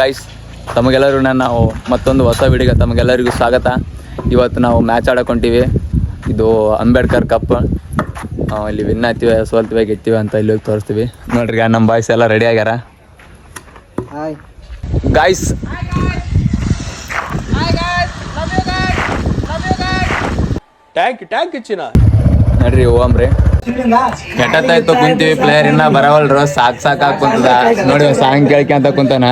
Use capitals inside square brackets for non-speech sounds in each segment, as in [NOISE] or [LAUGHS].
Guys ತಮಗೆಲ್ಲರೂ ನಾವು ಮತ್ತೊಂದು ಹೊಸ ವಿಡಿಯೋಗೆ ತಮಗೆಲ್ಲರಿಗೂ ಸ್ವಾಗತ. ಇವತ್ತು ನಾವು ಮ್ಯಾಚ್ ಆಡಕೊಂಡಿವಿ ಹೊಂಟೀವಿ ಇದು ಅಂಬೇಡ್ಕರ್ ಕಪ್ ಇಲ್ಲಿ ವಿನ್ ಆಗ್ತೀವಿ ಸೋಲ್ತೀವಿ ಗೆತ್ತೀವಿ ಅಂತ ಇಲ್ಲಿ ಹೋಗಿ ತೋರಿಸ್ತೀವಿ. ನೋಡ್ರಿ ನಮ್ಮ ಬಾಯ್ಸ್ ಎಲ್ಲ ರೆಡಿ ಆಗ್ಯಾರ? ಹಾಯ್ ಗಾಯ್ಸ್ ಟ್ಯಾಂಕ್ ಟ್ಯಾಂಕ್ ಚಿನ್ನ ನಡ್ರಿ ಹೋಗಮ್ರಿ ಎಟ್ಟತ್ತಾಯ್ತು ಕುಂತೀವಿ ಪ್ಲೇಯರ್ ಇನ್ನ ಬರವಲ್ರು. ಸಾಕ್ ಸಾಕ್ ಹಾಕೊಂತದ ನೋಡಿ ಸಾಂಗ್ ಕೇಳ್ಕೊಂತ ಕುಂತಾನ.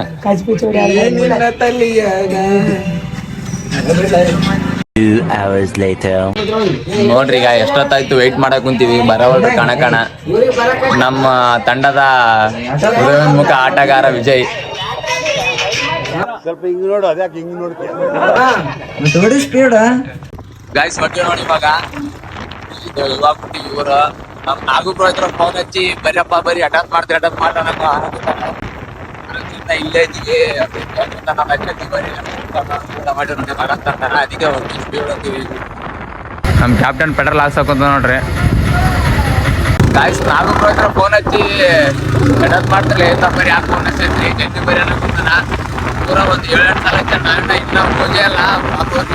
ನೋಡ್ರಿ ಈಗ ಎಷ್ಟೊತ್ತಾಯ್ತು ವೆಯ್ಟ್ ಮಾಡಕ್ ಕುಂತೀವಿ. ಬರವಲ್ರು ಕಣ ಕಣ. ನಮ್ಮ ತಂಡದ ಮುಖ ಆಟಗಾರ ವಿಜಯ್. ಸ್ವಲ್ಪ ಹಿಂಗ್ ನೋಡು ಅದ್ಯಾಕೆ ಹಿಂಗ್ ನೋಡ್ತೀವಿ ನೋಡಿ ಸ್ಪೀಡ್ ಗಾಯ್ಸ್ ಬಗ್ಗೆ ನೋಡಿ ಇವಾಗ. ಇವಾಗ ಇವರು. ನಮ್ ನಾಗು ಹತ್ರ ಫೋನ್ ಹಚ್ಚಿ ಬರಪ್ಪ ಬರೀ ಅಟ್ಯಾಕ್ ಮಾಡ್ತೀರಿ ಮಾಡೋಣ ಅಂತ ಆನಂದ ಇಲ್ಲೇ ಇದೀವಿ ನಮ್ಮ ಅಜ್ಜಿ ಬರೀ ಟಮಾಟೊ ಅದಕ್ಕೆ ನಮ್ಮ ಕ್ಯಾಪ್ಟನ್ ಪೆಟ್ರೋಲ್ ಹಾಕ್ಸಕ್ಕಂತ ನೋಡ್ರಿ. ಗಾಯ್ಸ್ ನಾಗು ಹತ್ರ ಫೋನ್ ಹಚ್ಚಿ ಅಟಾಕ್ ಮಾಡ್ತಾರೆ ಬರಿ ಯಾಕೆ ಫೋನ್ ಹಚ್ಚಿ ಗಂಜಿ ಬರೀ ಅನ್ನಕ್ಕಂತಾನ ಪೂರ ಒಂದು ಏಳೆಂಟು ಸಲ ಹಚ್ಚ ನಾನು ಇನ್ನ ಹೋಗೇ ಮಾಡ್ಕೊಂತ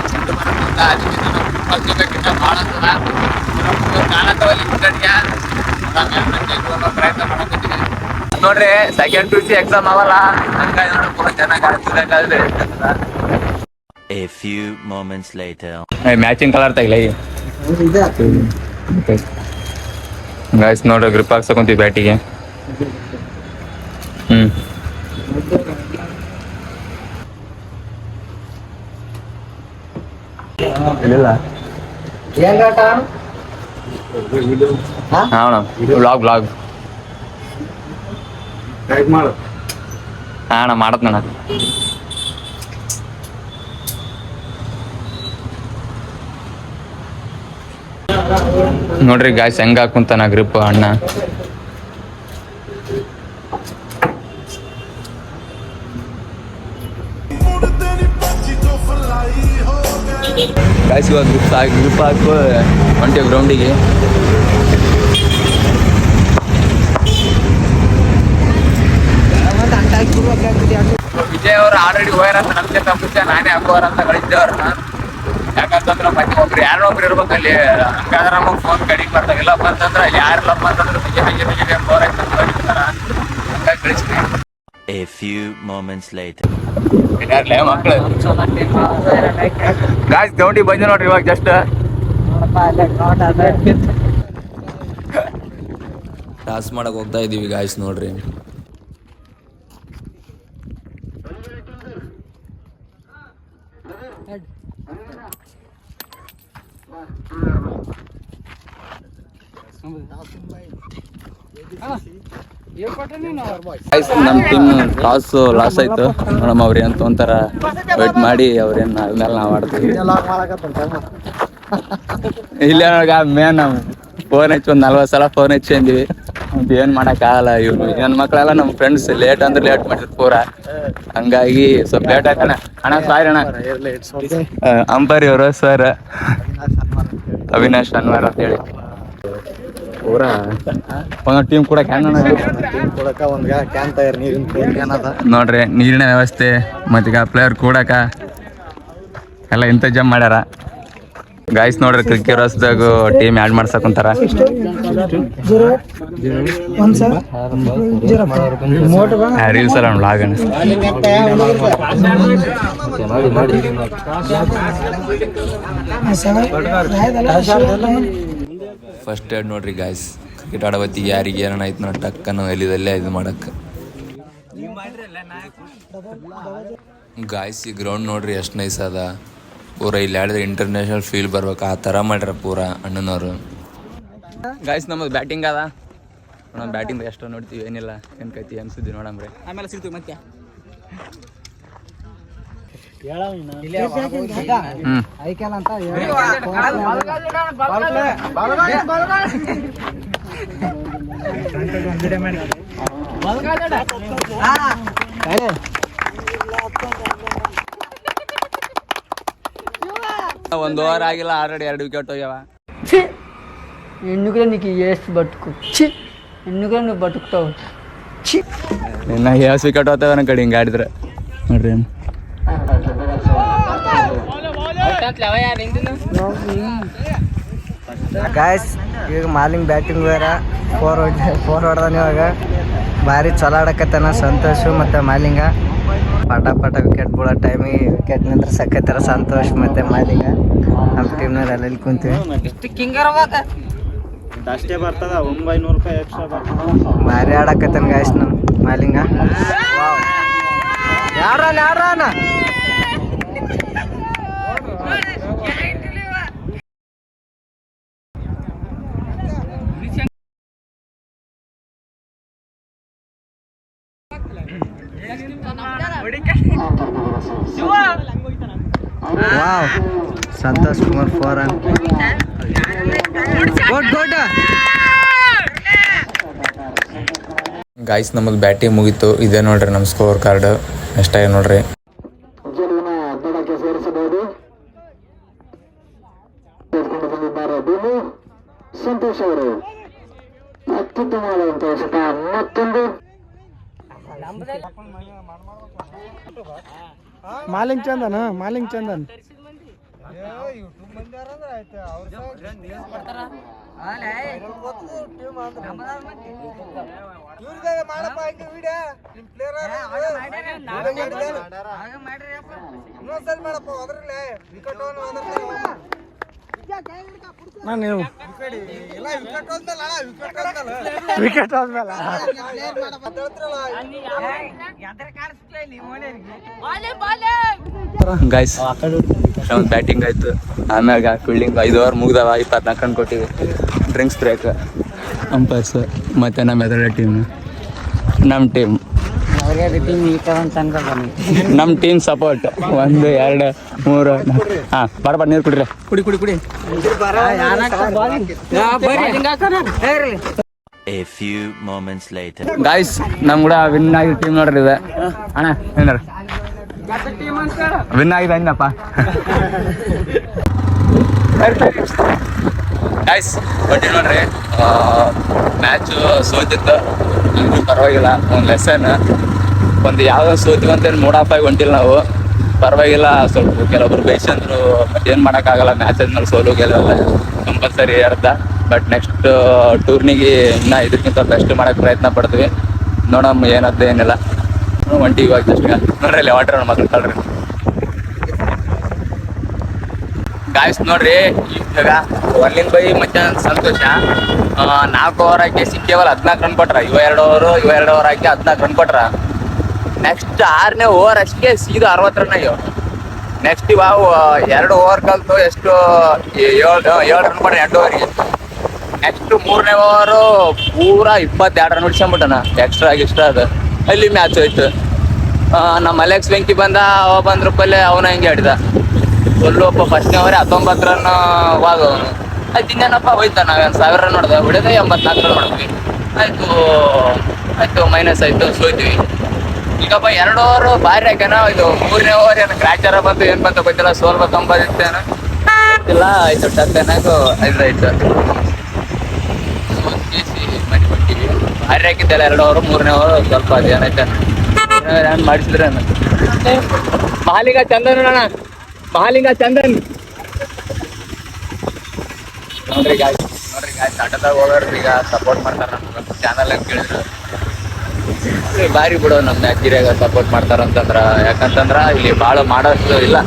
ಅದಕ್ಕೆ ಕಾಣತ್ತವಲ್ಲಿ ಪ್ರಯತ್ನ ಮಾಡಕತ್ತೀನಿ ನೋಡ್ರಿ ಸೆಕೆಂಡ್ ಪಿ ಸಿ ಎಕ್ಸಾಮ್ ಅವಲ್ಲ. ಹಂಗಾಗಿ ನೋಡಿ ಪೂರ ಚೆನ್ನಾಗಿ ಎ A few moments later. Matching colour ತೆಗಿಲ? Guys ನೋಡ್ರಿ ಗ್ರಿಪ್ ಹಾಕ್ಸಕೊಂತೀವಿ ಬ್ಯಾಟಿಗೆ. ಹ್ಮ್. ಇಲ್ಲ ಅಣ್ಣ ಮಾಡತ್ನಣ್ಣ ನೋಡ್ರಿ ಗಾಯ್ಸ್ ಹೆಂಗ ಹಾಕುಂತಾನ ಗ್ರಿಪ್ ಅಣ್ಣ? ಗಾಯ್ಸ್ ಇವಾಗ ಗ್ರಿಪ್ ಹಾಕಿ ಗ್ರೂಪ್ ಹಾಕು ಹೊಂಟೆ ಗ್ರೌಂಡಿಗೆ ವಿಜಯ್ ಅವರು ಆಲ್ರೆಡಿ ಹೋಗ್ಯಾರ ಅಂತ ನಮ್ಗೆ ಮುಂಚೆ ನಾನೇ ಹಾಕೋರ ಅಂತ ಕಳಿಸಿದ್ದೆ ಅವ್ರನ್ನ. ಯಾಕಂತಂದ್ರೆ ಮತ್ತೆ ಒಬ್ರು ಯಾರೋ ಒಬ್ರು ಇರ್ಬೇಕು ಅಲ್ಲಿ. ಹಂಗಾದ್ರೆ ನಮಗೆ ಫೋನ್ ಕಡಿಗೆ ಬರ್ತಾವ ಇಲ್ಲಪ್ಪ ಅಂತಂದ್ರೆ ಯಾರಿಲ್ಲಪ್ಪ ಅಂತಂದ್ರೆ ವಿಜಯ್ ಹಂಗೆ ವಿಜಯ್ ಫೋನ್ ಆಯ್ತು ಹಂಗಾಗಿ ಕಳಿಸ್ತೀನಿ. Few moments later. ಗಾಯ್ಸ್ ಗೌಂಡಿ ಬಂದೆ ನೋಡ್ರಿ ಇವಾಗ ಜಸ್ಟ್ ಟಾಸ್ ಮಾಡಕ್ ಹೋಗ್ತಾ ಇದೀವಿ ಗಾಯ್ಸ್ ನೋಡ್ರಿ. ನಮ್ಮ ಟೀಮ್ ಲಾಸ್ ಲಾಸ್ ಆಯ್ತು. ನೋಡಮ್ಮ ಅವ್ರು ಅಂತ ಒಂಥರ ವೇಟ್ ಮಾಡಿ ಅವ್ರೇನ್ ಮೇಲೆ ನಾವು ಆಡ್ತೀವಿ. ಇಲ್ಲ ನೋಡ್ಗ ಮೇನ್ ಫೋನ್ ಹಚ್ಚಿ ಒಂದು ನಲ್ವತ್ತು ಸಲ ಫೋನ್ ಹಚ್ಚಿ ಅಂದಿವಿ ಏನ್ ಏನು ಆಗಲ್ಲ ಇವ್ರು. ನನ್ನ ಮಕ್ಕಳೆಲ್ಲ ನಮ್ಮ ಫ್ರೆಂಡ್ಸ್ ಲೇಟ್ ಅಂದ್ರೆ ಲೇಟ್ ಮಾಡಿದ್ರು ಪೂರ. ಹಂಗಾಗಿ ಸ್ವಲ್ಪ ಲೇಟ್ ಆಯ್ತಾನೆ ಅಣ್ಣ ಸಾರಿ ಅಣ್ಣ. ಅಂಬರಿ ಅವರು ಸರ್ ಅವಿನಾಶ್ ಅನ್ವರ್ ಅಂತ ಹೇಳಿ ಪೂರ. ಒಂದು ಟೀಮ್ ಕೂಡ ಕ್ಯಾನ್ ಕೊಡಕ ಒಂದ್ ಕ್ಯಾನ್ ತಯಾರು ನೀರಿನ ಕ್ಯಾನ್ ಅದ. ನೋಡ್ರಿ ನೀರಿನ ವ್ಯವಸ್ಥೆ ಮತ್ತೀಗ ಪ್ಲೇಯರ್ ಕೂಡಕ ಎಲ್ಲ ಇಂತಜಾಮ್ ಮಾಡ್ಯಾರ. ಗಾಯ್ಸ್ ನೋಡ್ರಿ ಕ್ರಿಕೆಟ್ ಹೊಸ್ದಾಗ ಟೀಮ್ ಆ್ಯಡ್ ಮಾಡ್ಸಕ್ಕಂತಾರ ರೀಲ್ಸ್ ಅಲ್ಲ ವ್ಲಾಗ್ ಫಸ್ಟ್ ಏಡ್ ನೋಡ್ರಿ ಗಾಯ್ಸ್ ಕ್ರಿಕೆಟ್ ಆಡೋ ಯಾರಿಗೆ ಏನಾರ ಆಯ್ತು ನಾವು ಟಕ್ಕನ್ನು ಎಲ್ಲಿದಲ್ಲೇ ಇದು ಮಾಡಕ್ಕೆ ಗಾಯ್ಸ್ ಈ ಗ್ರೌಂಡ್ ನೋಡ್ರಿ ಎಷ್ಟು ನೈಸ್ ಅದ. ಪೂರ ಇಲ್ಲಿ ಆಡಿದ್ರೆ ಇಂಟರ್ನ್ಯಾಷನಲ್ ಫೀಲ್ ಬರ್ಬೇಕು. ಆ ಥರ ಮಾಡ್ರ ಪೂರ ಅಣ್ಣನವರು. ಗಾಯ್ಸ್ ನಮ್ಮದು ಬ್ಯಾಟಿಂಗ್ ಅದ. ನಮ್ಮ ಬ್ಯಾಟಿಂಗ್ ಎಷ್ಟು ನೋಡ್ತೀವಿ. ಏನಿಲ್ಲ. ಏನು ಕೈತಿ ಅನ್ಸಿದ್ವಿ ನೋಡಮ್ರಿ ಆಮೇಲೆ ಸಿಗ್ತೀವಿ ಮತ್ತೆ. ಒಂದು ಓವರ್ ಆಗಿಲ್ಲ ಆಲ್ರೆಡಿ ಎರಡು ವಿಕೆಟ್ ಹೋಗ್ಯಾವ. ಛಿ! ಹೆಣ್ಣುಗಳ ನಿಕ್ಕಿ ಎಷ್ಟು ಬಟ್ಕು. ಛಿ! ಹೆಣ್ಣುಗಳ ನೀವು ಬಟ್ಕ್ತಾವ ಛಿ! ನಾ ಎಷ್ಟು ವಿಕೆಟ್ ಹೋಗ್ತಾವ ನನ್ನ ಕಡೆ ಹಿಂಗಾಡಿದ್ರೆ ನೋಡ್ರಿ ಗಾಯ್ಸ್ ಈಗ ಮಾಲಿಂಗ್ ಬ್ಯಾಟಿಂಗ್ ಬೇರ. ಫೋರ್ ಹೊಡ್ದ ಫೋರ್ ಹೊಡ್ದಾನ ಇವಾಗ. ಭಾರಿ ಚಲೋ ಆಡಕತ್ತಾನ ಸಂತೋಷ್ ಮತ್ತು ಮಾಲಿಂಗ. ಪಟ ಪಟ ವಿಕೆಟ್ ಬೀಳೋ ಟೈಮಿಗೆ ವಿಕೆಟ್ ನಿಂತ್ರ ಸಕ್ಕತ್ತಾರ ಸಂತೋಷ್ ಮತ್ತು ಮಾಲಿಂಗ. ನಮ್ಮ ಟೀಮ್ನವ್ರು ಅಲ್ಲಿ ಕುಂತೀವಿ? ಅಷ್ಟೇ ಬರ್ತದ ಒಂಬೈನೂರು ರೂಪಾಯಿ ಎಕ್ಸ್ಟ್ರಾ ಬರ್ತದ. ಭಾರಿ ಆಡಕತ್ತಾನ ಗಾಯ್ಸ್ ನಮ್ಮ ಮಾಲಿಂಗ. ಯಾರ ಯಾರನ ವಾವ್ ಸಂತೋಷ್ ಕುಮಾರ್ ಗಾಯ್ಸ್ ನಮ್ಮದು ಬ್ಯಾಟಿಂಗ್ ಮುಗೀತು. ಇದೇ ನೋಡ್ರಿ ನಮ್ಮ ಸ್ಕೋರ್ ಕಾರ್ಡ್ ಎಷ್ಟಾಗಿ ನೋಡ್ರಿ. ಶತ ಮತ್ತೊಂದು ಮಾಲಿಂಗ್ ಚಂದನ್ ಮಾಲಿಂಗ್ ಚಂದನ್. ನೀವು ವಿಕೆಟ್ ಆದ್ಮೇಲೆ ಗಾಯ್ಸ್ ಒಂದು ಬ್ಯಾಟಿಂಗ್ ಆಯ್ತು. ಆಮ್ಯಾಗ ಫೀಲ್ಡಿಂಗ್ ಐದು ಓವರ್ ಮುಗ್ದವ ಇಪ್ಪತ್ನಾಲ್ಕು ಕಣ್ ಕೊಟ್ಟಿವಿ. ಡ್ರಿಂಕ್ಸ್ ಬ್ರೇಕ್ ಅಂಪೈರ್ಸ್ ಮತ್ತೆ ನಮ್ಮ ಎದುರ ಟೀಮ್ ನಮ್ಮ ಟೀಮ್ ನಮ್ಮ ಟೀಮ್ ಸಪೋರ್ಟ್ ಒಂದು ಎರಡು ಮೂರು ಹಾಂ ಬಡ ಬಡ ನೀರು ಕುಡಿರಿ. ಕುಡಿ ಕುಡಿ ಕುಡಿ. A few moments later. Guys ನಮ್ ಕೂಡ ವಿನ್ ಆಗಿ ಟೀಮ್ ನೋಡ್ರಿ ಇದೆ. ಅಣ್ಣ ಏನಾರ? ವಿನ್ ಆಗಿದೆ ಅನ್ನಪ್ಪ ಗಾಯ್ಸ್ ಬಟ್ ನೋಡ್ರಿ ಮ್ಯಾಚು ಸೋತಿತ್ತು. ಅಂದ್ರೂ ಪರವಾಗಿಲ್ಲ. ಒಂದು ಲೆಸನ್ ಒಂದು ಯಾವ್ದೋ ಸೋತಿವಂತೇನು ಮೂಡ್ ಆಫ್ ಆಗಿ ಹೊಂಟಿಲ್ಲ ನಾವು. ಪರವಾಗಿಲ್ಲ, ಸ್ವಲ್ಪ ಕೆಲವೊಬ್ರು ಬೈಸಂದ್ರು ಬಟ್ ಏನು ಆಗಲ್ಲ ಮ್ಯಾಚ್ ಆದ್ಮೇಲೆ ಸೋಲು ಗೆಲ್ಲಲ್ಲ ಕಂಪಲ್ಸರಿ ಅರ್ಧ. ಬಟ್ ನೆಕ್ಸ್ಟ್ ಟೂರ್ನಿಗೆ ಇನ್ನ ಇದಕ್ಕಿಂತ ಬೆಸ್ಟ್ ಮಾಡಕ್ ಪ್ರಯತ್ನ ಪಡ್ತೀವಿ. ನೋಡಮ್ಮ ಏನದ್ದು ಏನಿಲ್ಲ. ಒಂಟಿ ಇವಾಗ ಜಸ್ಟ್ ನೋಡ್ರಿ, ಅಲ್ಲಿ ವಾಟರ್ ಮಾತಾಡ್ತಾಳ್ರಿ ಗಾಯ್ಸ್ ನೋಡ್ರಿ, ಇವಾಗ ಒನ್ಲಿನ್ ಬೈ ಮತ್ತೆ ಸಂತೋಷ. ನಾಲ್ಕು ಓವರ್ ಹಾಕಿ, ಸಿಕ್ಕೇವಲ್ಲ, ಹದಿನಾಲ್ಕು ರನ್ ಕೊಟ್ರ. ಇವ ಎರಡು ಓವರು ಇವ ಎರಡು ಓವರ್ ಹಾಕಿ, ಹದಿನಾಲ್ಕು ರನ್ ಕೊಟ್ರ. ನೆಕ್ಸ್ಟ್ ಆರನೇ ಓವರ್ ಅಷ್ಟೇ ಸೀದಾ ಅರವತ್ತು ರನ್ ಆಗ್ಯಾವ ನೆಕ್ಸ್ಟ್ ಇವಾಗ ಎರಡು ಓವರ್ ಕಲ್ತು ಎಷ್ಟು ಏಳು ಏಳು ರನ್ ಮಾಡಿ ಎರಡು ಓವರ್ಗೆ ನೆಕ್ಸ್ಟ್ ಮೂರನೇ ಓವರು ಪೂರಾ ಇಪ್ಪತ್ತೆರಡು ರನ್ ಹೊಡಿಸ್ಕೊಂಬಿಟ್ಟಣ ಎಕ್ಸ್ಟ್ರಾ ಎಕ್ಸ್ಟ್ರಾ ಅದು ಅಲ್ಲಿ ಮ್ಯಾಚ್ ಹೋಯ್ತು. ನಮ್ಮ ಅಲೆಕ್ಸ್ ವೆಂಕಿ ಬಂದ, ಅವ ಬಂದ ರೂಪಾಯಿ ಅವನ ಹಿಂಗೆ ಆಡಿದ. ಒಲ್ಲೊಬ್ಬ ಫಸ್ಟ್ನೇ ಓವರ್ ಹತ್ತೊಂಬತ್ತು ರನ್ ವಾದ ಆಯ್ತು ಇನ್ನೇನಪ್ಪ ಹೋಯ್ತ ನಾವೇನು ಸಾವಿರ ರನ್ ಹೊಡೆದ. ಹೊಡೆದ ಎಂಬತ್ನಾಲ್ಕು ರನ್ ಹೊಡೆದ್ವಿ ಆಯಿತು ಆಯಿತು ಮೈನಸ್ ಆಯಿತು ಸೋಯ್ತೀವಿ ಈಗಪ್ಪ ಎರಡು ಓವರ್ ಭಾರಿ ಹಾಕ್ಯಾನ ಇದು ಮೂರನೇ ಓವರ್ ಏನು ಗ್ರಾಚಾರ ಬಂತು ಏನು ಬಂತು ಗೊತ್ತಿಲ್ಲ ಸೋಲ್ಬೇಕಂಬದಿತ್ತೇನು ಗೊತ್ತಿಲ್ಲ ಆಯ್ತು ಟಕ್ ಏನಾಯ್ತು ಐದು ಸೋಲ್ಸಿ ಮನೆ ಬಿಟ್ಟಿವಿ ಭಾರಿ ಹಾಕಿದ್ದಲ್ಲ ಎರಡು ಓವರ್, ಮೂರನೇ ಓವರ್ ಸ್ವಲ್ಪ ಅದು ಏನಾಯ್ತು ಏನು ಮಾಡಿಸಿದ್ರೆ ಮಹಾಲಿಂಗ ಚಂದನ್ ಅಣ್ಣ, ಮಹಾಲಿಂಗ ಚಂದನ್. ನೋಡ್ರಿ ಗಾಯ್ಸ್ ನೋಡ್ರಿ ಗಾಯ್ಸ್ ಆಟದಾಗ ಹೋಗೋರು ಈಗ ಸಪೋರ್ಟ್ ಮಾಡ್ತಾರೆ ನಮ್ಗೆ. ಚಾನಲ್ ಕೇಳಿದ್ರು. ಬಾರಿ ಬಿಡು ನಮ್ಮ ಮ್ಯಾಚಿರಾಗ ಸಪೋರ್ಟ್ ಮಾಡ್ತಾರ ಅಂತಂದ್ರೆ ಯಾಕಂತಂದ್ರ, ಇಲ್ಲಿ ಭಾಳ ಮಾಡೋಷ್ಟು ಇಲ್ಲ.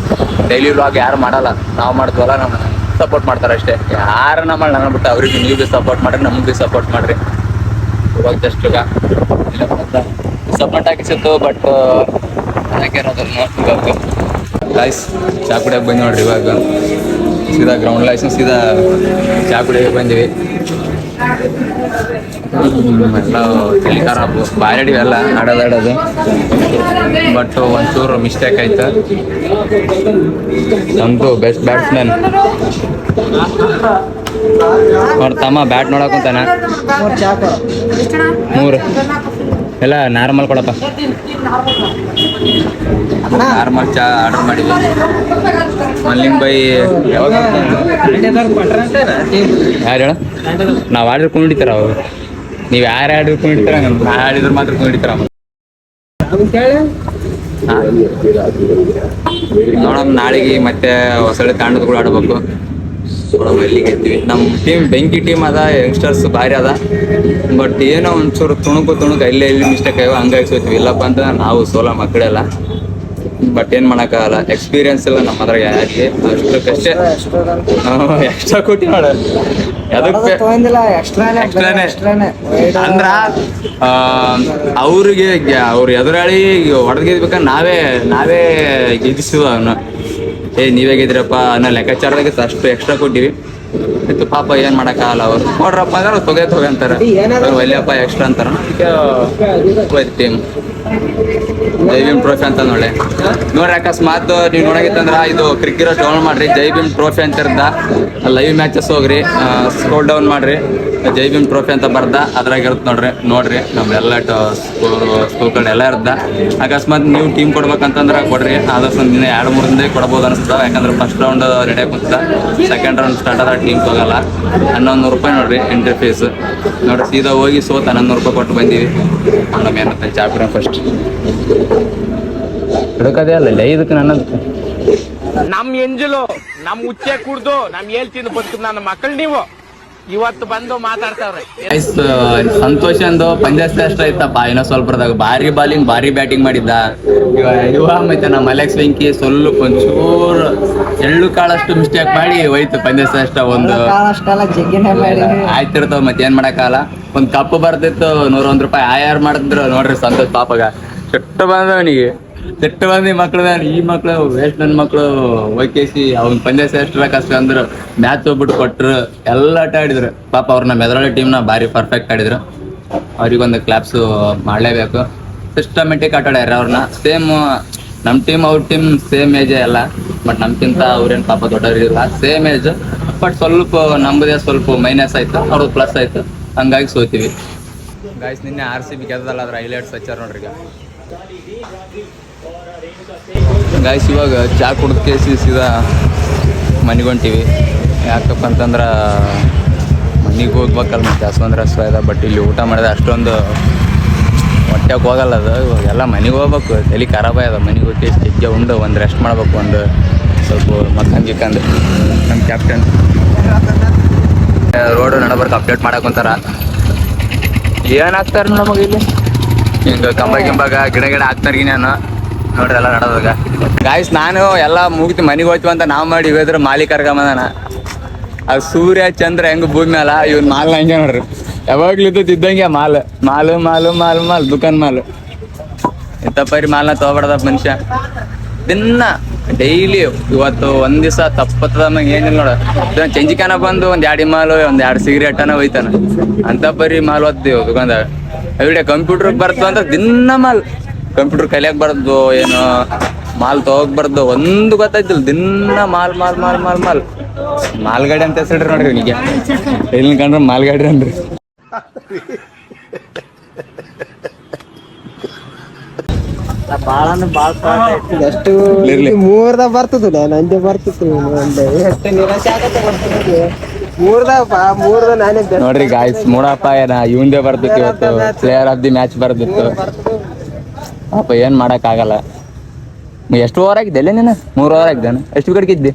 ಡೈಲಿ ವ್ಲಾಗ್ ಯಾರು ಮಾಡಲ್ಲ. ನಾವು ಮಾಡ್ತೀವಲ್ಲ ನಮ್ಮ ಸಪೋರ್ಟ್ ಮಾಡ್ತಾರ ಅಷ್ಟೇ. ಯಾರು ನಮ್ಮ ನನ್ನ ಬಿಟ್ಟು ಅವ್ರಿಗೆ ನೀವು ಭೀ ಸಪೋರ್ಟ್ ಮಾಡ್ರಿ, ನಮ್ಗೆ ಭೀ ಸಪೋರ್ಟ್ ಮಾಡ್ರಿ. ಇವಾಗ ಜಸ್ಟ್ ಈಗ ಸಪೋರ್ಟ್ ಹಾಕಿಸಿತ್ತು ಬಟ್ ಲೈಸ್ ಗಾಯ್ಸ್ ಚಾ ಕುಡಿಯೋಕೆ ಬಂದು ನೋಡ್ರಿ ಇವಾಗ. ಸೀದಾ ಗ್ರೌಂಡ್ ಲೈಸೆನ್ಸ್ ಸೀದಾ ಚಾ ಕುಡಿಯೋಕೆ ಬಂದಿವಿ. ಎಲ್ಲ ತಿಳಿಕಾರ ಬಾಯಡಿ ಎಲ್ಲ ಆಡೋದಾಡೋದು. ಬಟ್ ಒಂಚೂರು ಮಿಸ್ಟೇಕ್ ಆಯ್ತು. ನಮ್ದು ಬೆಸ್ಟ್ ಬ್ಯಾಟ್ಸ್ಮನ್ ಅವ್ರ ತಮ್ಮ ಬ್ಯಾಟ್ ನೋಡಕ್ ಕುಂತಾನ ಮೂರು. ಎಲ್ಲ ನಾರ್ಮಲ್ ಕೊಡಪ್ಪ. ನಾರ್ಮಲ್ ಚಾ ಆರ್ಡರ್ ಮಾಡಿದ್ವಿ ಮಲ್ಲಿಂಗ್ ಬೈ ಯಾವಾಗ ಯಾರು ಹೇಳ? ನಾವು ಆರ್ಡರ್ ಕೊಂಡಿತಾರ ಅವ್ರು ನೀವು ಯಾರು ಆರ್ಡರ್ ಕೊಂಡಿರ್ತಾರ ನಾ ಆಡಿದ್ರೆ ಮಾತ್ರ ಕೊಂಡಿತಾರ ನೋಡೋಣ ನಾಳೆಗೆ ಮತ್ತೆ ಹೊಸಳೆ ಕೂಡ ಆಡ್ಬೇಕು. ಎಲ್ಲಿಗೆ ಗೆದ್ವಿ ನಮ್ಮ ಟೀಮ್ ಬೆಂಕಿ ಟೀಮ್ ಅದ ಯಂಗ್ಸ್ಟರ್ಸ್ ಭಾರಿ ಅದ. ಬಟ್ ಏನೋ ಒಂಚೂರು ತುಣುಕು ತುಣುಕು ಇಲ್ಲೇ ಇಲ್ಲಿ ಮಿಸ್ಟೇಕ್ ಆಗ್ಯಾವ ಹಂಗಾಗಿ ಸೋತ್ವಿ. ಇಲ್ಲಪ್ಪ ಅಂತ ನಾವು ಸೋಲ ಮಕ್ಕಳೆಲ್ಲ. ಬಟ್ ಏನ್ ಮಾಡಕ್ಕಾಗಲ್ಲ. ಎಕ್ಸ್ಪೀರಿಯನ್ಸ್ ಇಲ್ಲ ನಮ್ಮ ಅದ್ರಾಗ ಯಾರಿಗೆ ಅಷ್ಟಕ್ಕಷ್ಟೇ ಎಕ್ಸ್ಟ್ರಾ ಕೊಟ್ಟಿ ನೋಡ. ಅದಕ್ಕೆ ಅಂದ್ರ ಅವ್ರಿಗೆ ಅವ್ರ ಎದುರಾಳಿ ಹೊಡೆದ್ ಗೆದ್ಬೇಕಂದ್ರೆ ನಾವೇ ನಾವೇ ಗೆದ್ದಿಸುವ ಅವನ್ನ ಏ ನೀವೇ ಗೆದ್ರಪ್ಪ ಅನ್ನೋ ಲೆಕ್ಕಾಚಾರದಾಗ ಅಷ್ಟು ಎಕ್ಸ್ಟ್ರಾ ಕೊಟ್ಟಿವಿ ಇತ್ತು ಪಾಪ ಏನ್ ಮಾಡಕ್ಕಾಗಲ್ಲ ಅವ್ರು. ನೋಡ್ರಪ್ಪ ಅಂದ್ರೆ ತೊಗೆ ತೊಗೆ ಅಂತಾರ. ಒಲ್ಲೆಪ್ಪ ಎಕ್ಸ್ಟ್ರಾ ಅಂತಾರ ಟೀಮ್ ಜೈ ಭೀಮ್ ಟ್ರೋಫಿ ಅಂತ ನೋಡ್ರಿ ನೋಡ್ರಿ ಅಕಸ್ಮಾತ್ ನೀವು ನೋಡಾಗಿತ್ತಂದ್ರ ಇದು ಕ್ರಿಕೆಟ್ ಡೌನ್ ಮಾಡ್ರಿ. ಜೈ ಭೀಮ್ ಟ್ರೋಫಿ ಅಂತ ಇರ್ದ ಲೈವ್ ಮ್ಯಾಚಸ್ ಹೋಗ್ರಿ ಸ್ಕೋರ್ ಡೌನ್ ಮಾಡ್ರಿ. ಜೈ ಭೀಮ್ ಟ್ರೋಫಿ ಅಂತ ಬರ್ದ ಅದ್ರಾಗ ಇರುತ್ತೆ ನೋಡ್ರಿ. ನೋಡ್ರಿ ನಮ್ದೆಲ್ಲ ಸ್ಕೂಲ್ ಎಲ್ಲ ಇರ್ದ. ಅಕಸ್ಮಾತ್ ನೀವು ಟೀಮ್ ಕೊಡ್ಬೇಕಂತಂದ್ರೆ ಕೊಡ್ರಿ. ಆದಷ್ಟು ದಿನ ಎರಡು, ಮೂರು ದಿನ ಕೊಡ್ಬೋದು ಅನಿಸ್ತದ ಯಾಕಂದ್ರೆ ಫಸ್ಟ್ ರೌಂಡ್ ರೆಡಿ ಕುಂತ ಸೆಕೆಂಡ್ ರೌಂಡ್ ಸ್ಟಾರ್ಟ್ ಆದ್ರೆ ಟೀಮ್ ಹೋಗಲ್ಲ. ಹನ್ನೊಂದು ರೂಪಾಯಿ ನೋಡ್ರಿ ಎಂಟ್ರಿ ಫೀಸ್ ನೋಡ್ರಿ ಸೀದಾ ಹೋಗಿ ಸೋತ ಹನ್ನೊಂದು ರೂಪಾಯಿ ಕೊಟ್ಟು ಬಂದೀವಿ. ನಮ್ಮ ಏನಂತ ಚಾಪಿರ ಫಸ್ಟ್ ಹಿಡಕದೇ ಅಲ್ಲ ಇದಕ್ಕೆ ನನ್ನದು ನಮ್ ಎಂಜಲು, ನಮ್ ಉಚ್ಚೆ ಕುಡ್ದು, ನಮ್ ಹೇಳ್ತೀನಿ ಬದುಕು ನನ್ನ ಮಕ್ಕಳು ನೀವು. ಇವತ್ತು ಬಂದು ಮಾತಾಡ್ತಾವ್ರೆ. ಸಂತೋಷ ಅಂದು ಪಂದ್ಯಾಶ್ರೇಷ್ಠ ಇತ್ತಪ್ಪ ಇನ್ನೊಂದು ಸ್ವಲ್ಪದಾಗ ಭಾರಿ ಬಾಲಿಂಗ್ ಭಾರಿ ಬ್ಯಾಟಿಂಗ್ ಮಾಡಿದ್ದ. ಇವ ಮತ್ತೆ ನಮ್ಮ ಅಲೆಕ್ಸ್ ವೆಂಕಿ ಸ್ವಲ್ಪ ಒಂಚೂರು ಎಳ್ಳು ಕಾಳಷ್ಟು ಮಿಸ್ಟೇಕ್ ಮಾಡಿ ಹೋಯ್ತು ಪಂದ್ಯಶ್ರೇಷ್ಠ ಒಂದು. ಅಷ್ಟೆಲ್ಲ ಜಗ್ಗಿನೇ ಆಯ್ತಿರ್ತಾವ ಮತ್ತೆ ಏನ್ ಮಾಡಕ್ಕಾಗಲ್ಲ. ಒಂದ್ ಕಪ್ ಬರ್ತಿತ್ತು ನೂರೊಂದ್ ರೂಪಾಯಿ ಆಯಾರ್ ಮಾಡಿದ್ರು. ನೋಡ್ರಿ ಸಂತೋಷ್ ಪಾಪಗ. ಬಂದ ಬಂದವನಿಗೆ. ಸಿಟ್ಟು ಮಂದಿ ಈ ಮಕ್ಳು ಈ ಮಕ್ಳು ವೇಸ್ಟ್ ನನ್ನ ಮಕ್ಳು ಒಯ್ಕೇಸಿ ಅವ್ನ ಪಂದ್ಯ ಸೇಷ್ಟ್ರ ಕಷ್ಟ ಅಂದ್ರು ಮ್ಯಾಚ್ ಹೋಗ್ಬಿಟ್ಟು ಕೊಟ್ರು, ಎಲ್ಲ ಆಟ ಆಡಿದ್ರು. ಪಾಪ ಅವ್ರ ನಮ್ಮ ಎದುರಾಳಿ ಟೀಮ್ನ ಭಾರಿ ಪರ್ಫೆಕ್ಟ್ ಆಡಿದ್ರು. ಅವ್ರಿಗೊಂದು ಕ್ಲಾಪ್ಸ್ ಮಾಡಲೇಬೇಕು. ಸಿಸ್ಟಮೆಟಿಕ್ ಆಟ ಆಡ್ಯಾರ ಅವ್ರನ್ನ ಸೇಮ್ ನಮ್ಮ ಟೀಮ್ ಅವ್ರ ಟೀಮ್ ಸೇಮ್ ಏಜೇ ಅಲ್ಲ ಬಟ್ ನಮ್ಗಿಂತ ಅವ್ರೇನು ಪಾಪ ದೊಡ್ಡವರಿಲ್ಲ ಸೇಮ್ ಏಜ್ ಬಟ್ ಸ್ವಲ್ಪ ನಮ್ಮದೇ ಸ್ವಲ್ಪ ಮೈನಸ್ ಆಯ್ತು. ಅವ್ರದ್ದು ಪ್ಲಸ್ ಆಯ್ತು. ಹಂಗಾಗಿ ಸೋತೀವಿ. ಗಾಯ್ಸ್ ನಿನ್ನೆ ಆರ್ ಸಿ ಬಿ ಗೆದ್ದಲ್ಲ ಅದ್ರ ಹೈಲೈಟ್ಸ್ ಹಚ್ಚಾರ ನೋಡ್ರಿ ಈಗ ಗಾಯ್ಸ್ ಇವಾಗ ಚಾ ಕುಡ್ದು ಕೇಸಿ ಸೀದಾ ಮನೆಗೆ ಹೊಂಟೀವಿ ಯಾಕಪ್ಪ ಅಂತಂದ್ರೆ ಮನೆಗೆ ಹೋಗ್ಬೇಕಲ್ಲ ಮತ್ತೆ ಅಷ್ಟೊಂದು ರಸ ಇದೆ ಬಟ್ ಇಲ್ಲಿ ಊಟ ಮಾಡಿದ್ರೆ ಅಷ್ಟೊಂದು ಹೊಟ್ಟೆಗೆ ಹೋಗಲ್ಲ ಅದು. ಇವಾಗೆಲ್ಲ ಮನೆಗೆ ಹೋಗ್ಬೇಕು. ತಲೆ ಖರಾಬ ಅದ ಮನೆಗೆ ಹೋಗಿ ಜಗ್ಗೆ ಉಂಡು, ಒಂದು ರೆಸ್ಟ್ ಮಾಡ್ಬೇಕು, ಒಂದು ಸ್ವಲ್ಪ ಮಕ್ಕಂಗೆ ಗಿಕ್ಕಂದು ನಮ್ಮ ಕ್ಯಾಪ್ಟನ್ ರೋಡು ನಡಬರ್ಕ ಅಪ್ಡೇಟ್ ಮಾಡಕ್ಕೆ ಕುಂತಾರ. ಏನಾಗ್ತಾರೆ ನಮಗೆ ಇಲ್ಲಿ? ಹಿಂಗೆ ಕಂಬ ಕಿಂಬಾಗ ಗಿಡ ಗಿಡ ಹಾಕ್ತಾರ ನಾನು ನೋಡ್ರಿ ಎಲ್ಲ ನಡೋದಾಗ ಗಾಯ್ಸ್ ನಾನು ಎಲ್ಲ ಮುಗಿತು ಮನೆಗೆ ಹೋಯ್ತು ಅಂತ ನಾವು ಮಾಡಿ ಇವೇದ್ರ ಮಾಲಿ ಕರ್ಕೊಂಬಂದಾನ ಆ ಸೂರ್ಯ, ಚಂದ್ರ ಹೆಂಗ್ ಭೂಮಿ ಮ್ಯಾಲ, ಇವ್ನ ಮಾಲ್ ಹಂಗೆ ನೋಡ್ರಿ. ಯಾವಾಗ್ಲಿದ್ದು ಇದ್ದಂಗೆ ಮಾಲ್. ಮಾಲು ಮಾಲು ಮಾಲು, ಮಾಲ್, ದುಕಾನ್ ಮಾಲು. ಇಂಥ ಪರಿ ಮಾಲ್ನ ತಗೋಬಾರ್ದ ಮನುಷ್ಯ. ದಿನ, ಡೈಲಿ ಇವತ್ತು ಒಂದ್ ದಿವಸ ತಪ್ಪತ್ತದ ಏನಿಲ್ಲ ನೋಡ. ಚಂಜಿಕಾನ ಬಂದು ಒಂದ್ ಎರಡು ಮಾಲು, ಒಂದ್ ಎರಡು ಸಿಗರೇಟ್ ಅನ್ನ ಹೋಯ್ತಾನ ಅಂತ ಪರಿ ಮಾಲ್ ಓದ್ತೀವಿ ದುಕಾನ್ದಾಗ. ಎವ್ರಿಡೇ ಕಂಪ್ಯೂಟರ್ ಬರ್ತು ಅಂದ್ರೆ ದಿನ ಮಾಲ್. ಕಂಪ್ಯೂಟರ್ ಕಲಿಯಕ್ ಬರ್ದು ಏನು ಮಾಲ್ ತಗೋಕ್ ಬರ್ದು ಒಂದು ಗೊತ್ತಾಯ್ತಿಲ್ಲ. ದಿನ ಮಾಲ್ ಮಾಲ್ ಮಾಲ್ ಮಾಲ್ ಮಾಲ್. ಗಾಡಿ ಅಂತ ಹೆಸರಿ ನೋಡ್ರಿ ನಿಮಗೆ ಇಲ್ಲಿ ಕಂಡ್ರೆ ಮಾಲ್ಗಾಡಿ ಅನ್ರಿ ಅಂದ್ರಿ ಎಷ್ಟು ನಂದೆ ಬರ್ತಿತ್ತು ಎಷ್ಟು ನಿರಾಶೆ ಆಗತ್ತೆ ನಾನೇ ನೋಡ್ರಿ ಗಾಯ್ಸ್ ಮೂಡಪ್ಪ ಏನ ಇವಂದೇ ಬರ್ತಿತ್ತು ಇವತ್ತು. ಪ್ಲೇಯರ್ ಆಫ್ ದಿ ಮ್ಯಾಚ್ ಬರ್ತಿತ್ತು. ಪಾಪ ಏನ್ ಮಾಡಕ್ ಆಗಲ್ಲ. ಎಷ್ಟು ಓವರ್ ಆಗಿದ್ದೆ ಅಲ್ಲೇ ನೀನು? ಮೂರು ಓವರ್ ಆಗಿದ್ದಾನೆ ಎಷ್ಟು ವಿಕೆಟ್ ಇದ್ದೆ?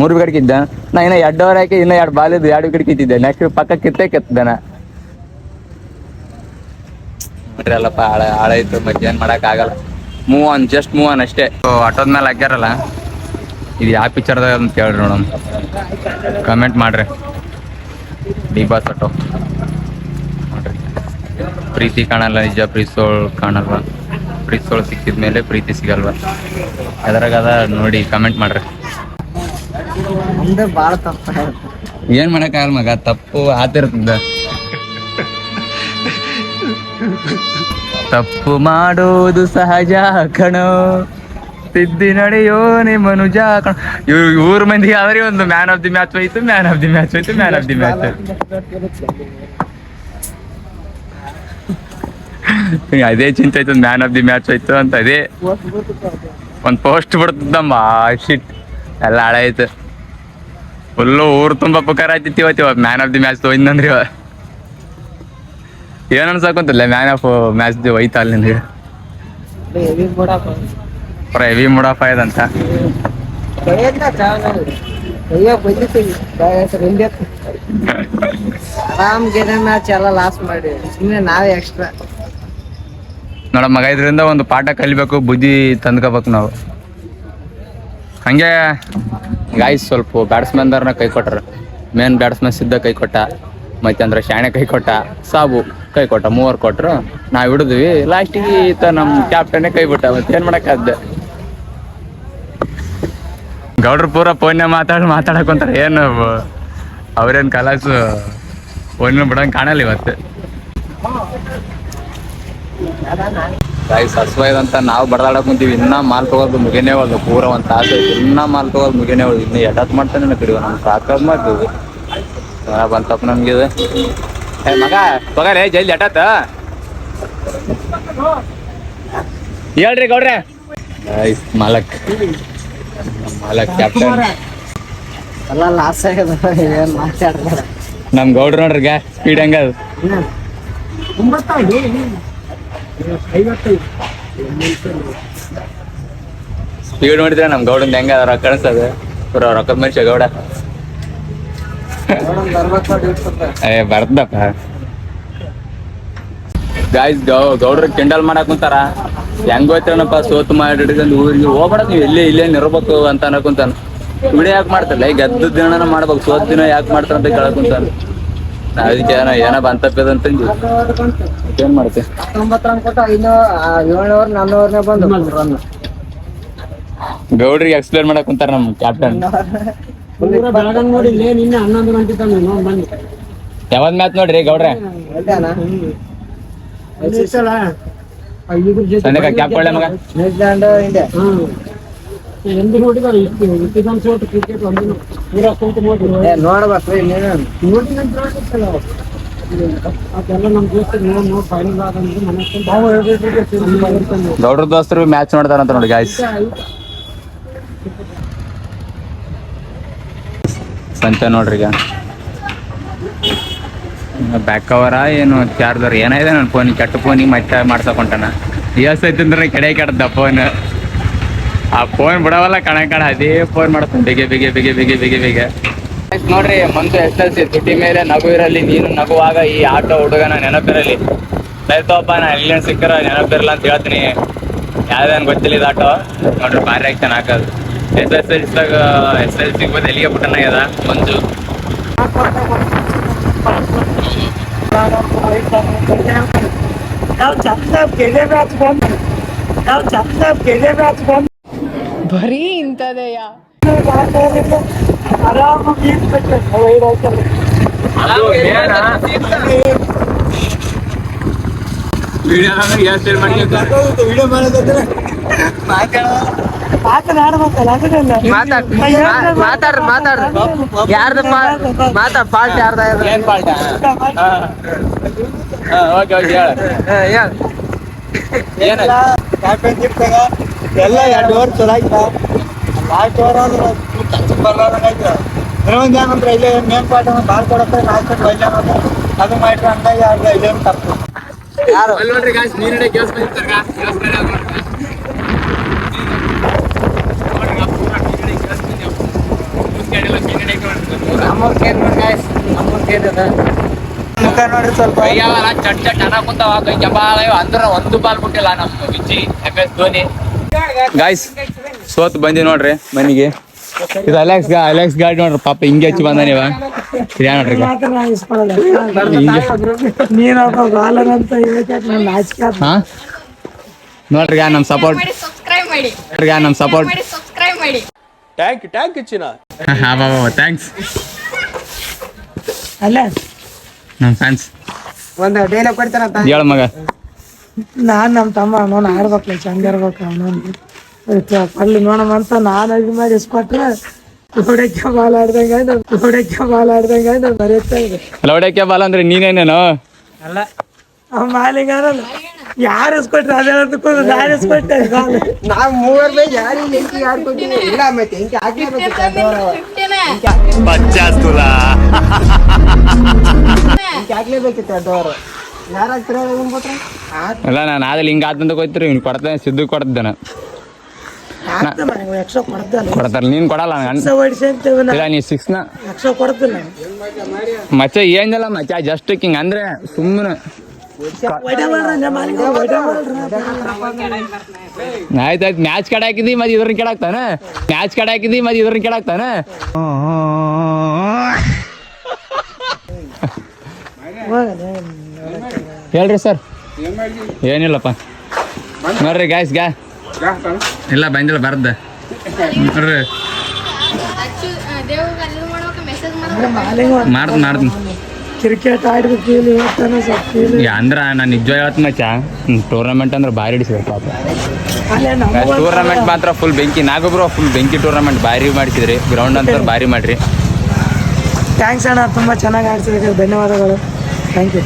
ಮೂರು ವಿಕೆಟ್ ಕಿದ್ದ ನಾ ಇನ್ನ ಎರಡು ಓವರ್ ಹಾಕಿ ಇನ್ನ ಎರಡು ಬಾಲ್ ಇದ್ದು ಎರಡು ವಿಕೆಟ್ ಕಿತ್ತಿದ್ದೆ ನೆಕ್ಸ್ಟ್ ಪಕ್ಕ ಕಿತ್ತೆ ಕಿತ್ತದನ. ಅಲ್ಲಪ್ಪ ಹಾಳ ಹಾಳಾಯ್ತು ಮತ್ತೆ ಏನ್ ಮಾಡಕ್ ಆಗಲ್ಲ. Move on just move on ಅಷ್ಟೇ. ಆಟೋದ ಮೇಲೆ ಹಾಕ್ಯಾರಲ್ಲ? ಇದು ಯಾವ ಪಿಕ್ಚರ್ದಾಗ ಅಂತ ಕೇಳ್ರಿ ನೋಡೋಣ. ಕಮೆಂಟ್ ಮಾಡ್ರಿ. ಡಿ ಬಾಸ್ ಆಟೋ ನೋಡ್ರಿ. ಪ್ರೀತಿ ಕಾಣಲ್ಲ, ನಿಜ ಪ್ರೀತಿ ಕಾಣಲ್ವ. ಪ್ರೀತಿಸೋಳು ಸಿಕ್ಕಿದ ಮೇಲೆ ಪ್ರೀತಿ ಸಿಗಲ್ವ? ಅದ್ರಾಗ ಅದ ನೋಡಿ ಕಮೆಂಟ್ ಮಾಡ್ರಿ. ಬಾಳ ತಪ್ಪ ಏನ್ ಮಾಡಕ್ಕಾಗಲ್ಲ ಮಗ, ತಪ್ಪು ಆತಿರ್ತದ. ತಪ್ಪು ಮಾಡೋದು ಸಹಜ ಕಣೋ. ತಿದ್ದಿ ನಡೆಯೋ ಮನುಜ ಕಣ. ಇವ್ರ ಮಂದಿ ಆದ್ರೆ ಒಂದು ಮ್ಯಾನ್ ಆಫ್ ದಿ ಮ್ಯಾಚ್ ಹೋಯ್ತು ಮ್ಯಾನ್ ಆಫ್ ದಿ ಮ್ಯಾಚ್ ಹೋಯ್ತು ಮ್ಯಾನ್ ಆಫ್ ದಿ ಮ್ಯಾಚ್ [LAUGHS] ಅದೇ ಚಿಂತೆ ಆಯ್ತು ಮ್ಯಾನ್ ಆಫ್ ದಿ ಮ್ಯಾಚ್ ಆಯ್ತು ಅಂತ, ಅದೇ ಒಂದು ಪೋಸ್ಟ್ ಬಿಡ್ತದಮ್ಮ ಶಿಟ್ ಎಲ್ಲ ಹಾಳಾಯ್ತು ಫುಲ್ಲು ಊರು ತುಂಬ ಪುಕಾರ ಆಯ್ತಿತ್ತು ಇವತ್ತು, ಇವಾಗ ಮ್ಯಾನ್ ಆಫ್ ದಿ ಮ್ಯಾಚ್ ತೊಗೊಂಡ್ರಿ ಇವ ಏನ್ ಅನ್ಸಕ್ಕಂತಲ್ಲ ಮ್ಯಾನ್ ಆಫ್ ಮ್ಯಾಚ್ ಹೋಯ್ತಾ ಅಲ್ಲಿ ನಿನಗೆ? ಹೆವಿ ಮುಡಪ್ಪ ಆಯ್ದಂತ ಆರಾಮ್ ಗೆರೆ ಮ್ಯಾಚ್ ಎಲ್ಲ ಲಾಸ್ ಮಾಡಿ ಸುಮ್ಮನೆ ನಾವೇ ಎಕ್ಸ್ಟ್ರಾ ನೋಡ, ಮಗ ಇದರಿಂದ ಒಂದು ಪಾಠ ಕಲಿಬೇಕು, ಬುದ್ಧಿ ತಂದ್ಕೋಬೇಕು ನಾವು. ಹಂಗೆ ಗಾಯ್ಸ್ ಸ್ವಲ್ಪ ಬ್ಯಾಟ್ಸ್ಮನ್ದವ್ರನ್ನ ಕೈ ಕೊಟ್ರು. ಮೇನ್ ಬ್ಯಾಟ್ಸ್ಮನ್ ಸಿದ್ಧ ಕೈ ಕೊಟ್ಟ ಮತ್ತೆ ಅಂದ್ರೆ ಶಾಣೆ ಕೈ ಕೊಟ್ಟ, ಸಾಬು ಕೈ ಕೊಟ್ಟ, ಮೂವರ್ ಕೊಟ್ರು. ನಾವ್ ಹಿಡಿದ್ವಿ. ಲಾಸ್ಟಿಗೆ ಈತ ನಮ್ಮ ಕ್ಯಾಪ್ಟನ್ನೇ ಕೈ ಬಿಟ್ಟ, ಮತ್ತೆ ಏನ್ ಮಾಡಕ್ಕಾದ್ದೆ ಗೌಡ್ರು ಪೂರ ಫೋನ್ಯ ಮಾತಾಡಿ ಮಾತಾಡಕೊಂತಾರ ಏನು ಅವ್ರೇನ್ ಕಲಾಸು ಫೋನ್ ಬಿಡಂಗ್ ಕಾಣಲ್ಲ ಇವತ್ತು. ಗಾಯ್ಸ್ ಇದಂತ ನಾವು ಬಡದಾಡಕ್ ಕುಂತೀವಿ. ಇನ್ನ ಮಾಲ್ ತಗೋದು ಮುಗಿನೇ ಹೋದ ಪೂರ ಒಂದ್ ತಾಸು ಇನ್ನ ಮಾಲ್ ತಗೋದು ಮುಗಿನೇ ಹೋದ್ ಇನ್ನ ಎಡತ್ ಮಾಡ್ತಾನೆ ಕಡಿವ ನಮ್ ಸಾಕಾದ್ ಮಾಡ್ತೀವಿ ಬಂತಪ್ಪ ನಮ್ಗೆ ಇದು. ಏ ಮಗ ತಗೋರಿ ಜಲ್ದಿ ಎಡತ್ತ ಹೇಳ್ರಿ ಗೌಡ್ರೆ. ಗಾಯ್ಸ್ ಮಾಲಕ್. ಮಾಲಕ್ ಕ್ಯಾಪ್ಟನ್ ಎಲ್ಲ ಲಾಸ್ ಆಗ್ಯದ ಏನ್ ಮಾತಾಡ್ತಾರ ನಮ್ ಗೌಡ್ರು ನೋಡ್ರಿ ಗ್ಯಾ ಸ್ಪೀಡ್ ಹೆಂಗ ಸ್ಪೀಡ್ ನೋಡಿದ್ರೆ ನಮ್ ಗೌಡನ್ ಹೆಂಗ ರೊಕ್ಕ ಕಾಣಿಸ್ತದೆ ರೊಕ್ಕದ ಮನುಷ್ಯ ಗೌಡ. ಏ, ಬರ್ದಪ್ಪ. ಗಾಯ್ಸ್ ಗೌ, ಗೌಡ್ರ ಕಿಂಡಲ್ ಮಾಡಕ್ ಕುಂತಾರ? ಹೆಂಗ್ ಹೋಯ್ತಾನಪ್ಪ ಸೋತು ಮಾಡಿಡಿದಂದು ಊರಿಗೆ ಹೋಗ್ಬೇಡ ನೀವು, ಇಲ್ಲೇ ಇಲ್ಲೇ ನಿರ್ಬೇಕು ಅಂತ ಅನ್ಕೊಂತಾನ ವಿಡಿಯೋ ಯಾಕೆ ಮಾಡ್ತಾರಲ್ಲ ಈಗ ಗದ್ದ ದಿನ ಮಾಡ್ಬೇಕು, ಸೋತ್ ದಿನ ಯಾಕೆ ಮಾಡ್ತಾರ ಅಂತ ಕೇಳಕುಂತಾನ ನಾ ಅದಕ್ಕೆ ಏನೋ ಏನೋ ಏನ್ ಮಾಡ್ತೀವಿ ಹತ್ತೊಂಬತ್ತು ರನ್ ಕೊಟ್ಟು ಐನೂ ಏಳ್ನೂರ ನಾನ್ನೂರನೇ ಬಂದು ರನ್ ಗೌಡ್ರಿಗೆ ಎಕ್ಸ್ಪ್ಲೇನ್ ಮಾಡಕ್ ಕುಂತಾರ ನಮ್ ಕ್ಯಾಪ್ಟನ್ ಯಾವತ್ ಮ್ಯಾಚ್ ನೋಡ್ರಿ ಗೌಡ್ರೆ? ಸಣ್ಣ ಕ್ಯಾಪ್ ಕೊಳ್ಳೆ ಮಗ. ನ್ಯೂಜಿಲ್ಯಾಂಡ್ ಇಂಡಿಯಾ ಎಂದು ನೋಡಿದಾರೆ ಕ್ರಿಕೆಟ್ ಒಂದು ನೋಡ್ಬೇಕು ಅದೆಲ್ಲ ನಮ್ಮ ದೋಸ್ತರು ನೋಡಿ ನೋಡಿ ಫೈನಲ್ ಆದಂದ್ರೆ ಮನೆ ನಾವು ಹೇಳ್ಬೇಕು ಗೌಡ್ರ ದೋಸ್ತರು ಮ್ಯಾಚ್ ನೋಡ್ತಾರಂತ ನೋಡಿ ಗಾಯ್ಸ್ ಸಂತೆ ನೋಡ್ರಿ ಈಗ. ಬ್ಯಾಕ್ ಕವರ ಏನು ಚಾರ್ಜರ್ ಏನಾಯ್ತು ನನ್ನ ಫೋನ್ ಕೆಟ್ಟ ಫೋನಿಗೆ ಮತ್ತೆ ಮಾಡ್ಸಕೊಂಟಾನ ಎಸ್ ಐತಂದ್ರೆ ಕಡೆ ಕೆಟ್ಟದ ಫೋನ್ ಆ ಫೋನ್ ಬಿಡವಲ್ಲ ಕಣ ಕಣ ಅದೇ ಫೋನ್ ಮಾಡ್ತಾನೆ. ಬಿಗೆ ಬಿಗೆ ಬಿಗೆ ಬಿಗೆ ಬಿಗೆ ಬಿಗೆ. ನೋಡ್ರಿ ಮಂತು ಎಸ್ ಎಲ್ ಸಿ ತುಟಿ ಮೇಲೆ ನಗು ಇರಲಿ ನೀನು ನಗುವಾಗ ಈ ಆಟೋ ಹುಡುಗನ ನೆನಪಿರಲಿ. ಆಯ್ತಪ್ಪ ನಾ ಎಲ್ಲಿ ಸಿಕ್ಕರ ನೆನಪಿರಲ್ಲ ಅಂತ ಹೇಳ್ತೀನಿ. ಯಾವ್ದೇನು ಗೊತ್ತಿಲ್ಲ ಇದು ಆಟೋ. ನೋಡ್ರಿ ಭಾರಿ ಆಕ್ಷನ್ ಹಾಕೋದು. ಎಸ್ ಎಸ್ ಎಲ್ ಸಿದಾಗ ಎಸ್ ಎಲ್ ಸಿಗ್ಬೋದು ಎಲ್ಲಿಗೆ ಬಿಟ್ಟನ ಇದ ಮಂಜು. ಬರೀ ಇಂಥದೆಯ ಮಾತಾಡ್ರಿ ಮಾತಾಡ್ರಿ ಯಾರ್ದು ಮಾತಾಡ್ ಫಾಲ್ಟ್ ಯಾರ್ದ ಏನ್ ಪಾಲ್ಟ ಓಕೆ ಓಕೆ ಹೇಳ ಏನ ಎಲ್ಲ ಎರಡು ವರ್ಷ ಚಲೋ ಆಯ್ತಾ ಲಾಸ್ಟ್ ಓವರ್ ಆದ್ರೆ ಬರ್ಲಾರ್ದಂಗಾಯ್ತು ಇನ್ನೊಂದು ಏನಂದ್ರೆ ಇಲ್ಲೇ ಮೇನ್ ಪಾಠ ಬಾಲ್ ಕೊಡಕ್ಕೆ ಲಾಸ್ಟ್ ಬೈಲ ಅದು ಮಾಡ್ರಿ ಅಂತ ಯಾರು ಇಲ್ಲೇನು ತಪ್ಪು. ಯಾರು? ಅಲ್ಲಿ ನೋಡ್ರಿ ಗಾಯ್ಸ್ ನೀರಿನ ಗ್ಯಾಸ್ ಬಂದಿರ್ತಾರ ಗ್ಯಾಸ್ ಮೇಲೆ ನಮ್ಮೂರ್ ಕೇರ್ ಗಾಯ್ಸ್ ನಮ್ಮೂರ್ ಕೇರ್ ಅದ ಮುಖ ನೋಡ್ರಿ ಸ್ವಲ್ಪ. ಕೈಯಾವಲ್ಲ ಚಟ್ ಚಟ್ ಅನ್ನ ಕುಂತಾವ ಕೈ ಅಂದ್ರ ಒಂದು ಬಾಲ್ ಬಿಟ್ಟಿಲ್ಲ ನಮ್ಮ Viji M S Dhoni. Guys ಸೋತ್ ಬಂದಿ ನೋಡ್ರಿ ಮನಿಗೆ. ಇದು ಅಲೆಕ್ಸ್ ಗಾ ಅಲೆಕ್ಸ್ ಗಾಡಿ ನೋಡ್ರಿ ಪಾಪ ಹಿಂಗೆ ಹಚ್ಚಿ ಬಂದ ನೀವ ಸರಿಯಾ ನೋಡ್ರಿ ಹಾ? ನೋಡ್ರಿ ಈಗ ನಮ್ ಸಪೋರ್ಟ್ ಮಾಡಿ ಸಬ್ಸ್ಕ್ರೈಬ್ ಮಾಡಿ. ನೋಡ್ರಿ ಈಗ ನಮ್ ಸಪೋರ್ಟ್ ಮಾಡಿ ಸಬ್ಸ್ಕ್ರೈಬ್ ಮಾಡಿ. ಟ್ಯಾಂಕ್ ಟ್ಯಾಂಕ್ ಚಿನ್ನ ಹಾ ಬಾ ಥ್ಯಾಂಕ್ಸ್ ಅಲ್ಲ? ನಮ್ ಫ್ಯಾನ್ಸ್ ಒಂದು ಡೈಲಾಗ್ ಕೊಡ್ತಾರಂತ ಹೇಳ ಮಗ? ನಾನ್ ನಮ್ಮ ತಮ್ಮ ಅವನು ಆಡ್ಬೇಕಲ್ಲ ಚಂದ ಇರ್ಬೇಕು ಅವನೊಂದು ಅಲ್ಲಿ ನೋಡಮ್ಮ ಅಂತ ನಾನು ಇದು ಮಾಡಿ ಇಸ್ಕೊಟ್ರೆ ಹೊಡಕ್ಕೆ ಬಾಲ್ ಆಡ್ದಂಗ ಹೊಡಕ್ಕೆ ಬಾಲ್ ಆಡ್ದಂಗ ಮರೆಯುತ್ತಾ ಇದೆ ಲೌಡಕ್ಕೆ ಬಾಲ್ ಅಂದ್ರೆ ನೀನೇನೇನು ಅವ ಅದಲ್ಲ ಯಾರು ಇಸ್ಕೊಟ್ರೆ ಅದೇ ಅಂದ್ಕೊಂಡು ನಾನು ಇಸ್ಕೊಟ್ಟೆ. ಬಾಲ್ ನಾವ್ ಮೂವರ್ ಬೈ ಯಾರಿಗೆ ಎಂಕಿ ಯಾರು ಇಲ್ಲ ಮತ್ತೆ ಎಂಕಿ ಎಂಕಿ ಹಾಕ್ಲೇಬೇಕಿತ್ತು ಇಲ್ಲ ನಾನು ಆದಲ್ಲಿ ಹಿಂಗೆ ಆತಂತ ಗೊತ್ತಿರಿ ಇವ್ನು ಕೊಡ್ತೇನೆ ಸಿದ್ದು ಕೊಡ್ತಾನೆ ಕೊಡ್ತಾರ ನೀನು ಕೊಡಲ್ಲ ಇಲ್ಲ ನೀ ಸಿಕ್ಸ್ನ ಮತ್ತೆ ಏನಿಲ್ಲ ಮಚ್ಚ ಜಸ್ಟ್ ಹಿಂಗೆ ಅಂದ್ರೆ ಸುಮ್ಮನೆ ಆಯ್ತಾಯ್ತು ಮ್ಯಾಚ್ ಕಡೆ ಹಾಕಿದಿ ಮತ್ತೆ ಇದ್ರನ್ನ ಕೆಳಾಕ್ತಾನೆ. ಮ್ಯಾಚ್ ಕಡೆ ಹಾಕಿದಿ ಮತ್ತೆ ಇದ್ರನ್ನ ಕೆಳಾಕ್ತಾನೆ. ಹೇಳ್ರಿ ಸರ್. ಏನಿಲ್ಲಪ್ಪ. ನೋಡ್ರಿ ಗಾಯ್ಸ್ ಗ್ಯಾ ಇಲ್ಲ ಬಂದಿಲ್ಲ ಬರ್ದ. ನೋಡ್ರಿ. ಮಾಡ್ತೀನಿ ಮಾಡ್ತೀನಿ ಕ್ರಿಕೆಟ್ ಇಲ್ಲಿ ಸ್ವಲ್ಪ ಅಂದ್ರ ನಾನು ನಿಜ ಹೇಳ್ತೀನಿ ಮಚ್ಚ. ಟೂರ್ನಮೆಂಟ್ ಅಂದ್ರೆ ಭಾರಿ ಹಿಡಿಸಿದ್ರು ಪಾಪ. ಟೂರ್ನಮೆಂಟ್ ಮಾತ್ರ ಫುಲ್ ಬೆಂಕಿ ನಾಗೊಬ್ರು ಫುಲ್ ಬೆಂಕಿ ಟೂರ್ನಮೆಂಟ್ ಭಾರಿ ಮಾಡಿಸಿದ್ರಿ. ಗ್ರೌಂಡ್ ಅಂತ ಭಾರಿ ಮಾಡ್ರಿ. ಥ್ಯಾಂಕ್ಸ್ ಅಣ್ಣ ತುಂಬ ಚೆನ್ನಾಗಿ ಆಡ್ಸಿದ್ದಕ್ಕೆ ಧನ್ಯವಾದಗಳು. Thank you